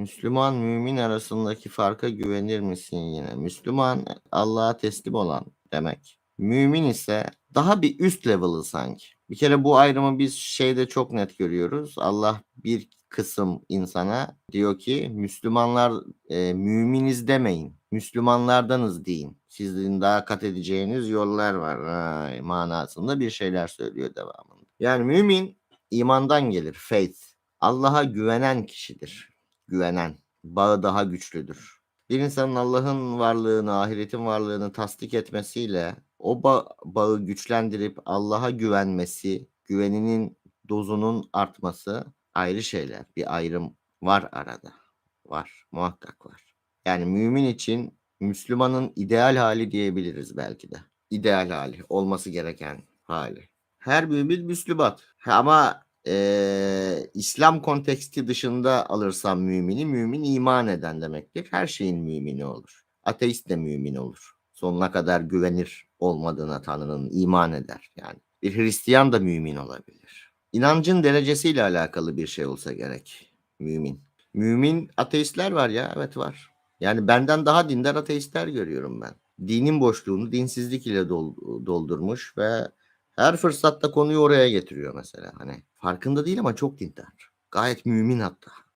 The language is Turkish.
Müslüman mümin arasındaki farka güvenir misin yine? Müslüman Allah'a teslim olan demek. Mümin ise daha bir üst level'ı sanki. Bir kere bu ayrımı biz şeyde çok net görüyoruz. Allah bir kısım insana diyor ki Müslümanlar e, müminiz demeyin. Müslümanlardanız deyin. Sizin daha kat edeceğiniz yollar var Ay, manasında bir şeyler söylüyor devamında. Yani mümin imandan gelir. Faith. Allah'a güvenen kişidir. Güvenen. Bağı daha güçlüdür. Bir insanın Allah'ın varlığını, ahiretin varlığını tasdik etmesiyle o ba- bağı güçlendirip Allah'a güvenmesi, güveninin dozunun artması ayrı şeyler. Bir ayrım var arada. Var. Muhakkak var. Yani mümin için Müslümanın ideal hali diyebiliriz belki de. İdeal hali. Olması gereken hali. Her mümin Müslüman. Ama eee, İslam konteksti dışında alırsam mümini, mümin iman eden demektir. Her şeyin mümini olur. Ateist de mümin olur. Sonuna kadar güvenir olmadığına Tanrı'nın iman eder yani. Bir Hristiyan da mümin olabilir. İnancın derecesiyle alakalı bir şey olsa gerek. Mümin. Mümin ateistler var ya evet var. Yani benden daha dindar ateistler görüyorum ben. Dinin boşluğunu dinsizlik ile dol- doldurmuş ve her fırsatta konuyu oraya getiriyor mesela. Hani farkında değil ama çok dindar. Gayet mümin hatta.